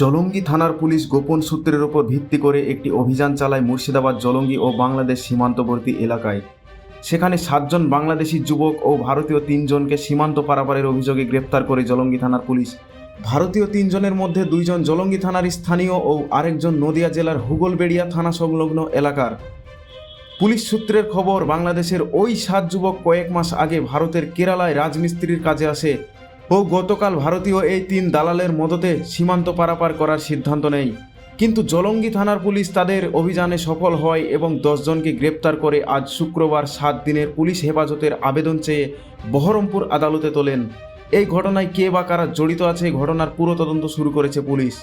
জলঙ্গি থানার পুলিশ গোপন সূত্রের ওপর ভিত্তি করে একটি অভিযান চালায় মুর্শিদাবাদ জলঙ্গি ও বাংলাদেশ সীমান্তবর্তী এলাকায়। সেখানে সাতজন বাংলাদেশি যুবক ও ভারতীয় তিনজনকে সীমান্ত পারাপারের অভিযোগে গ্রেপ্তার করে জলঙ্গি থানার পুলিশ। ভারতীয় তিনজনের মধ্যে দুইজন জলঙ্গি থানার স্থানীয় ও আরেকজন নদিয়া জেলার হুগলবেড়িয়া থানা সংলগ্ন এলাকার। পুলিশ সূত্রের খবর, বাংলাদেশের ওই সাত যুবক কয়েক মাস আগে ভারতের কেরালায় রাজমিস্ত্রির কাজে আসে। ও গতকাল ভারতীয় এই তিন দালালের মদতে সীমান্ত পারাপার করার সিদ্ধান্ত নেয়। কিন্তু জলঙ্গি থানার পুলিশ তাদের অভিযানে সফল হয় এবং দশজনকে গ্রেপ্তার করে আজ শুক্রবার সাত দিনের পুলিশ হেফাজতের আবেদন চেয়ে বহরমপুর আদালতে তোলেন। এই ঘটনায় কে বা কারা জড়িত আছে ঘটনার পুরো তদন্ত শুরু করেছে পুলিশ।